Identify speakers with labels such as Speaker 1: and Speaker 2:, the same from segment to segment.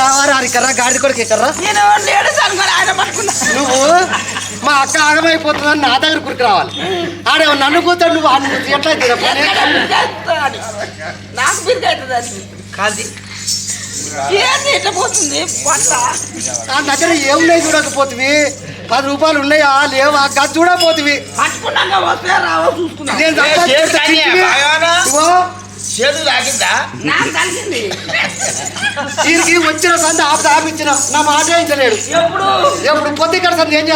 Speaker 1: వచ్చింది.
Speaker 2: కర్రా గాడి కొడుకు ఎక్కర్రా
Speaker 1: నేను లేడు అనుకుని ఆయన పట్టుకున్నా
Speaker 2: నువ్వు మా అక్క ఆగమైపోతుందని నా దగ్గర కురికి రావాలి ఆడే నన్ను కూతాడు నువ్వు ఆడు నువ్వు ఎట్లా
Speaker 1: కాదు
Speaker 2: నా దగ్గర ఏమున్నాయి చూడకపోతివి పది రూపాయలు ఉన్నాయా లేవా గది చూడకపోతివి
Speaker 1: పట్టుకున్నాక వస్తే రావో చూసుకున్నా
Speaker 2: నేను
Speaker 3: చేతులు తాకిందా
Speaker 2: వచ్చిన సంత ఆపి ఆపించిన నా మాట వేయించలేడు
Speaker 1: ఎప్పుడు?
Speaker 2: ఎప్పుడు పొద్దు ఇక్కడ సంత ఏం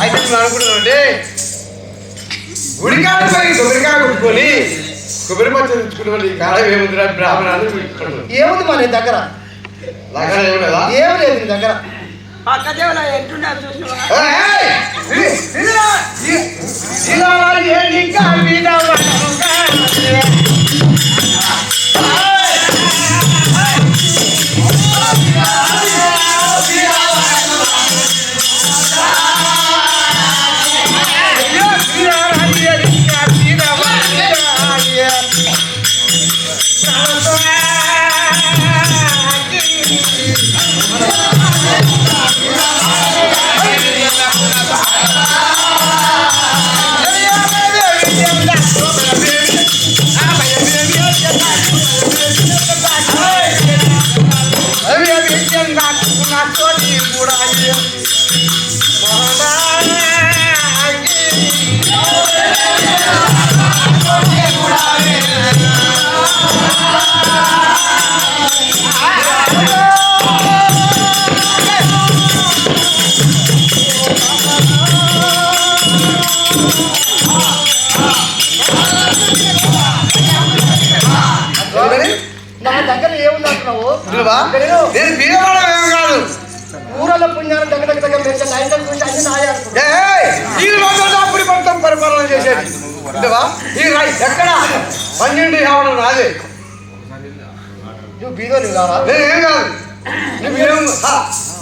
Speaker 3: అయితే నేను అనుకుంటున్నానండి గుడికాడ కొబ్బరికాయ కొట్టుకొని కొబ్బరి పచ్చ తెచ్చుకుంటే కాలం ఏముందిరా? బ్రాహ్మణాలు
Speaker 2: ఏముంది మా దగ్గర?
Speaker 3: లగ్నం ఏమి లేదా
Speaker 2: ఏం లేదు దగ్గర.
Speaker 1: పక్క దేవుల ఎంటున్నారు
Speaker 3: నేను ఏం కాదు.
Speaker 2: నువ్వేం
Speaker 3: హా,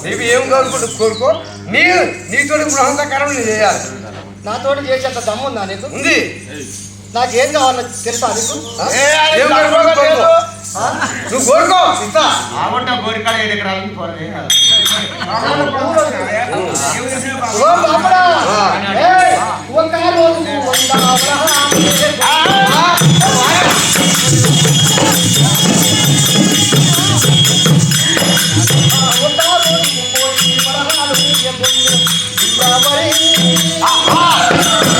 Speaker 3: నీవు ఏం కోరుకుంటూ కోరుకో. నీ నీతో బృహంతకరం నేను చేయాలి.
Speaker 2: నాతోటి చేసేంత దమ్ము ఉందా నీకు?
Speaker 3: ఉంది.
Speaker 2: నాకేం కావాలో తెలుసా నీకు?
Speaker 3: నువ్వు కోరుకో. ఇస్తా.
Speaker 2: ఒక రోజు వంద
Speaker 1: Ah,
Speaker 2: ah.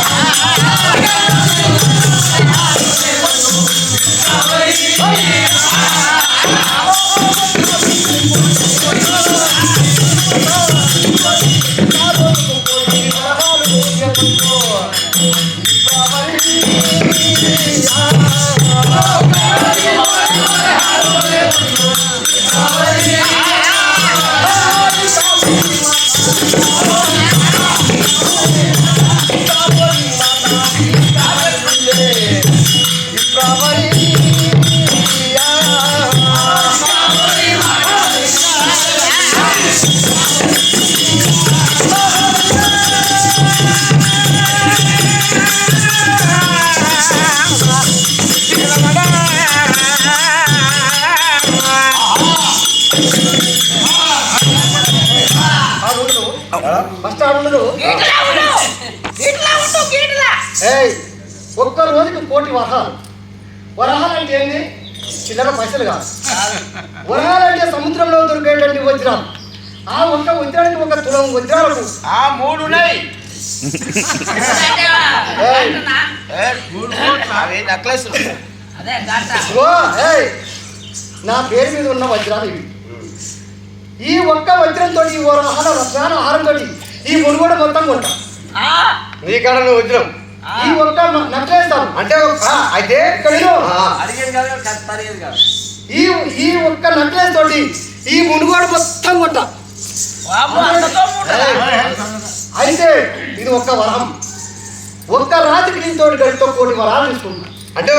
Speaker 2: ఒక్క రోజుకి కోటి వరహాలు. వరహాలు అంటే ఏంది? చిల్లర పైసలు కాదు. వరహాలు అంటే సముద్రంలో దొరికేటువంటి వజ్రాలు. ఆ ఒక్క వజ్రానికి ఒక తులం వజ్రాలకు
Speaker 4: ఆ మూడు ఉన్నాయి.
Speaker 2: నా పేరు మీద ఉన్న వజ్రాలు ఇవి. ఈ ఒక్క వజ్రంతో ఈ వరహాల రత్నాల ఆహారంతో ఈ మునుగోడు మొత్తం కొంట
Speaker 1: ఆ,
Speaker 3: నీ కాడ నువ్వు వచ్చినాం
Speaker 2: ఈ ఒక్క నట్లేస్తాను
Speaker 3: అంటే అయితే
Speaker 2: ఈ ఈ ఒక్క నట్లేస్ తోటి ఈ మునుగోడు మొత్తం కొంట
Speaker 1: వామ్మో, అంతతో మూటలా?
Speaker 2: అయితే ఇది ఒక్క వరం. ఒక్క రాత్రికి దీంతో గడితో కోటి వరాలు తీసుకుంటా
Speaker 3: అంటే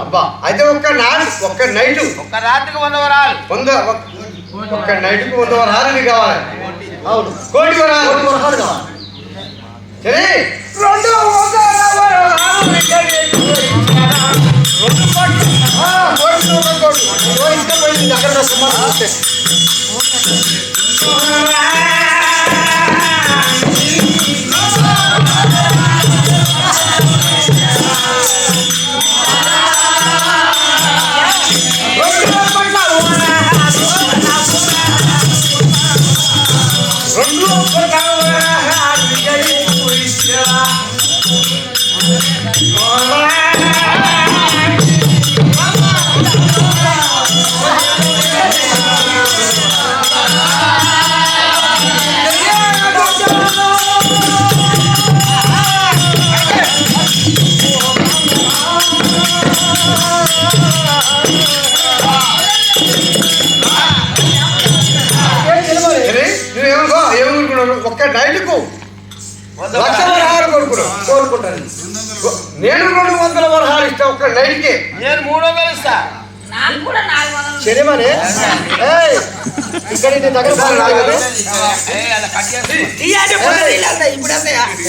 Speaker 3: అబ్బా అయితే ఒక్క నాట్ ఒక్క నైట్.
Speaker 4: ఒక్క రాత్రికి వంద వరాలు.
Speaker 3: వంద ఒక్క- ఒక్క నైట్కు వంద వరాలు కావాలి.
Speaker 2: అవును.
Speaker 3: కోటి వరాలు.
Speaker 2: కోటి వరహాలు కావాలి.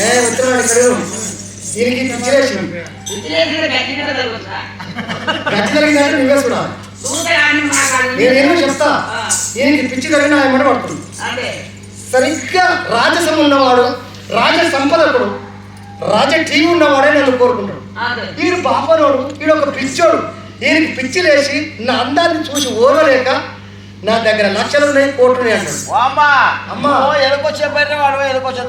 Speaker 2: ఏ ఉత్తరాడు ఇక్కడ. దీనికి
Speaker 1: గట్టి
Speaker 2: జరిగిందంటే నువ్వే చెప్తా? దీనికి పిచ్చి జరిగిన ఆయన మాట పడుతుంది.
Speaker 1: అదే
Speaker 2: సరిగ్గా రాజసం ఉన్నవాడు రాజ సంపదకుడు రాజ టీవీ ఉన్నవాడే నన్ను కోరుకుంటాడు. వీడు పాపనోడు వీడు ఒక పిచ్చోడు. వీరికి పిచ్చి లేచి నా అందాన్ని చూసి ఓర్వలేక నా దగ్గర లక్షలు ఉన్నాయి కోట్లు ఉన్నాయి అంటాడు
Speaker 4: అమ్మా.
Speaker 2: అమ్మా.
Speaker 4: ఎలుకొచ్చే బర్రె వాడు ఎలుకొచ్చే.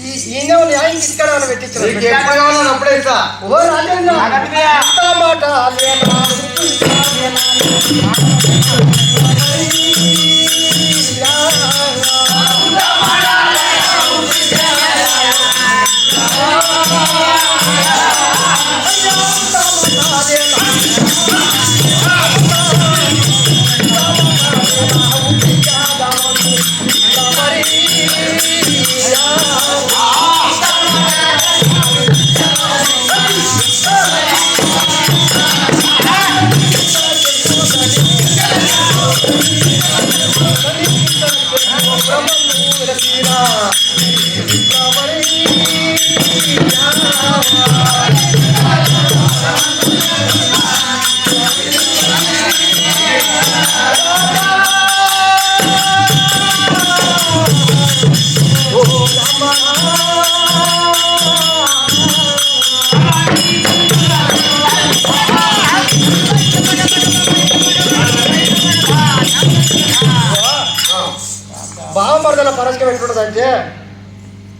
Speaker 2: ఈ ఈయన న్యాయం ఇక్కడ
Speaker 3: కావాలని అప్పుడే ఇస్తా
Speaker 2: ఓ మాట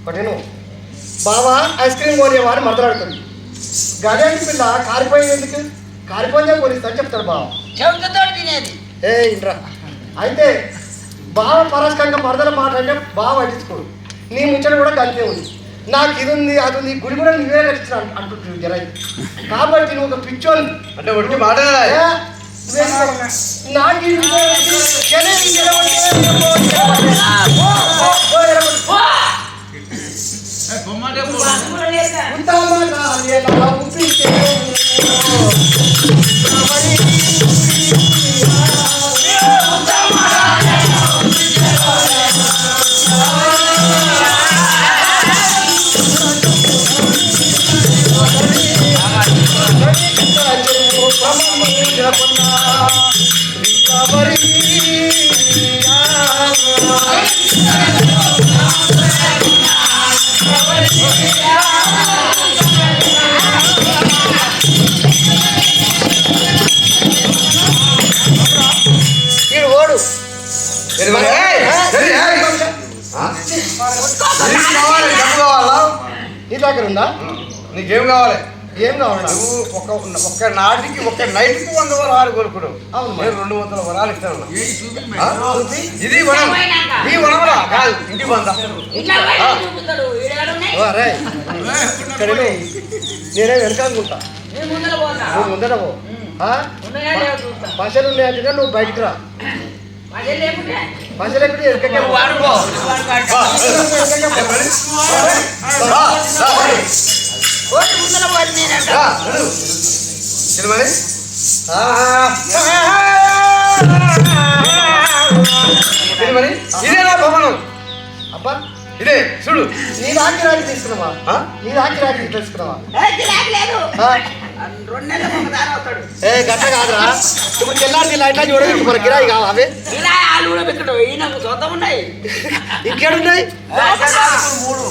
Speaker 2: ఒకటి నువ్వు బావ ఐస్ క్రీమ్ కొనేవా అని మరదలాడుతుంది గదేంటి పిల్ల కారిపోయింది ఎందుకు కారిపోయిందే కొనిస్తా అని చెప్తాడు బావ
Speaker 1: తినేది
Speaker 2: ఏ ఇంట్రా అయితే బావ పరస్కంగా మరదల మాట అంటే బావ పట్టించుకోడు నీ ముచ్చట కూడా కలిపే ఉంది నాకు ఇది ఉంది అది ఉంది గుడి కూడా నువ్వే కట్టించిన అంటుంటుంది జర కాబట్టి నువ్వు ఒక పిచ్చోని
Speaker 3: అంటే ఒట్టి
Speaker 2: నువ్వేం నాకు ఇది ఉంది,
Speaker 3: కావాలి? డబ్బు కావాలా?
Speaker 2: నీ దగ్గర ఉందా?
Speaker 3: నీకేం కావాలి?
Speaker 2: ఏం కావాలి?
Speaker 3: నువ్వు ఒక ఒక్క నాటికి ఒక నైట్కి వంద వరాలు కోరుకున్నావు
Speaker 2: అవును.
Speaker 3: నేను రెండు వందల వరాలు ఇస్తాను. ఇది వనం ఈ వనమరా కాదు ఇంటి
Speaker 2: రే విను. నేనే వెనకాలనుకుంటా నువ్వు ముందర పో. పైసలు ఉన్నాయంటే నువ్వు బయటికి రా.
Speaker 1: అదే లేకుంటే?
Speaker 2: పైసలు ఎక్కడ ఎక్కడికి
Speaker 4: నువ్వు వాడుకో
Speaker 1: ఓటు ముందర పోయి నేనంట.
Speaker 3: తిరుమలి తిరుమలి ఇదే నా భవనం
Speaker 2: అబ్బా
Speaker 3: ఇదే చూడు.
Speaker 2: నీ దాకి రాకి తీసుకున్నావా?
Speaker 3: ఆ?
Speaker 2: నీ దాకి రాకి తెలుసుకున్నావా
Speaker 1: ఏ,
Speaker 2: గట్ట కాదురా. ఇప్పుడు తెల్లారి లైట్లా చూడలేదు మరి గిరాయి కావా అవి? ఇంకేడున్నాయి?
Speaker 4: మూడు.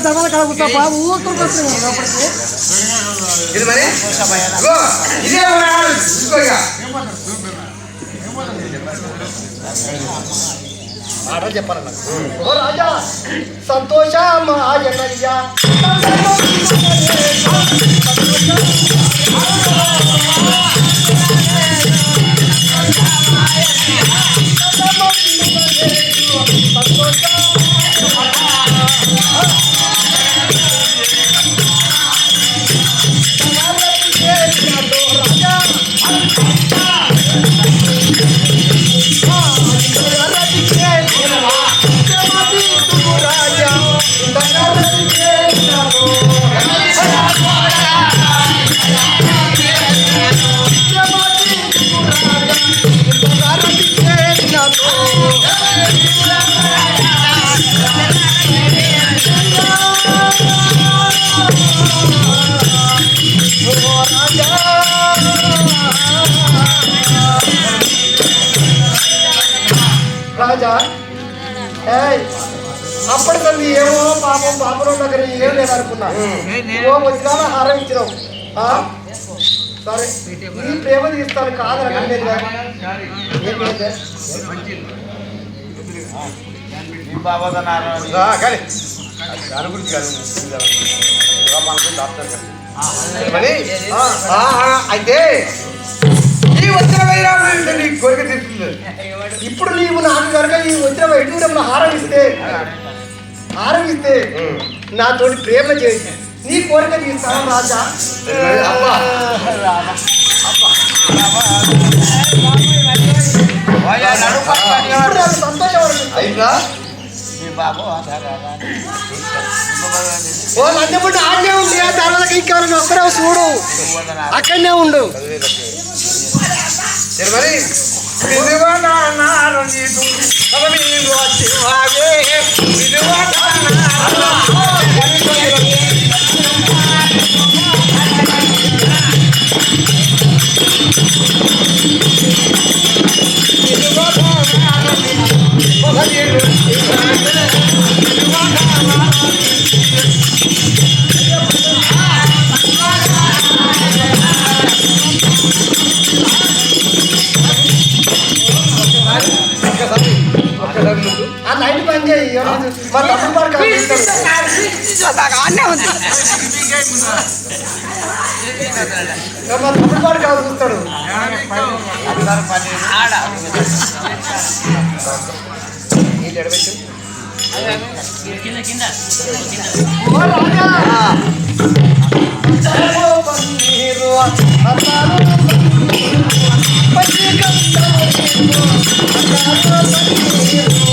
Speaker 2: దర్వాజా కాడ కూర్చోపా ఊరుకోవట్లేదు
Speaker 3: తిరుమలి ఇగో, ఇదే పురాణాలు చూసుకో ఇక.
Speaker 2: మాట చెప్పాలి నాకు. ఓ రాజా సంతోష మాయనయ్యా రాజా ఏయ్ ఏమో పాపం పాపం దగ్గర ఏం లేదనుకున్నా ఓ వచ్చినా హారం ఇచ్చినావు. సరే. ఈ ప్రేమ తీస్తాను కాదు.
Speaker 4: నీ
Speaker 3: దాని గురించి కాదు మనకు డాక్టర్ అయితే వచ్చిన వైరాగ్యం నీ కోరిక
Speaker 2: ఇప్పుడు నీవు నాకు కనుక ఈ వచ్చిన ఎటువంటి హారం ఇస్తే హారం ఇస్తే నాతోటి ప్రేమ చేసి నీ కోరిక తీస్తాను రాజా. లంచపుట్టు ఆడనే ఉంది ఆ తర్వాత ఇంకెవరైనా ఒక్కరే చూడు. అక్కడనే ఉండు.
Speaker 3: తిరుమలి విలువనానారు
Speaker 2: బంద్ చేయి ఎవరు- మా తమ్ముడు వాడు కాదు.
Speaker 1: అన్నే ఉంది
Speaker 2: ఇక మా తమ్ముడు వాడు కాదు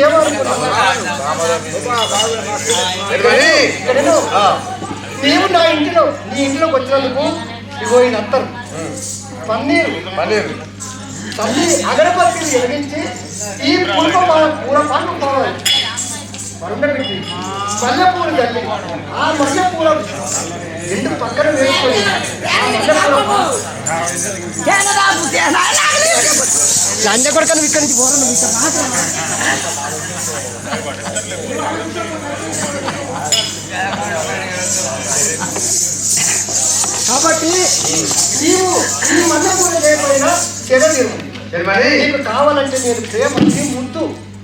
Speaker 2: ఏమనుకున్నావు నేను నీవు నా ఇంటిలో నీ ఇంట్లోకి వచ్చినందుకు ఇగో ఈయన అత్తరు. పన్నీరు.
Speaker 3: పన్నీరు.
Speaker 2: తల్లి అగరబత్తిని వెలిగించి ఈ పుల్ప పూల పండు మల్లెపూలు ఆ మల్లెపూల రెండు పక్కన వేసుకొని లంజ కొడుకను ఇక్కడి నుంచి పోరు నువ్వు ఇక్కడ. కాబట్టి నీవు ఈ మల్లెపూల లేకపోయినా
Speaker 3: మరి
Speaker 2: నీకు కావాలంటే నేను ప్రేమ నీ ముద్దు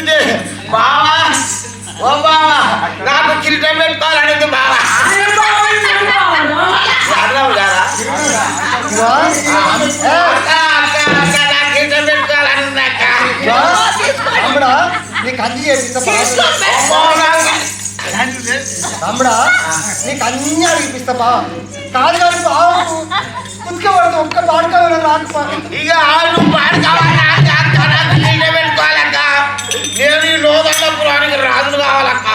Speaker 4: చూస్తుంటే బావా ఓ బావా నాకు కిరీటం పెట్టుకోవాలనేది బావా అన్నావు కదా అక్క అక్క అక్క నాకు కిరీటం పెట్టుకోవాలనేది అక్క
Speaker 2: తమ్ముడా నీకు అన్ని చేపిస్తా
Speaker 4: అమ్మో, నాకు-
Speaker 2: తమ్ముడా నీకు అన్ని అడిగిపిస్తా బా కాదు కానీ బావకు కుతికబడుతూ ఒక్క పాడుకోవాలి రాకపో
Speaker 4: ఇక ఆడు పాడు నేను ఈ లోదండ పురానికి రాజులు కావాలక్క.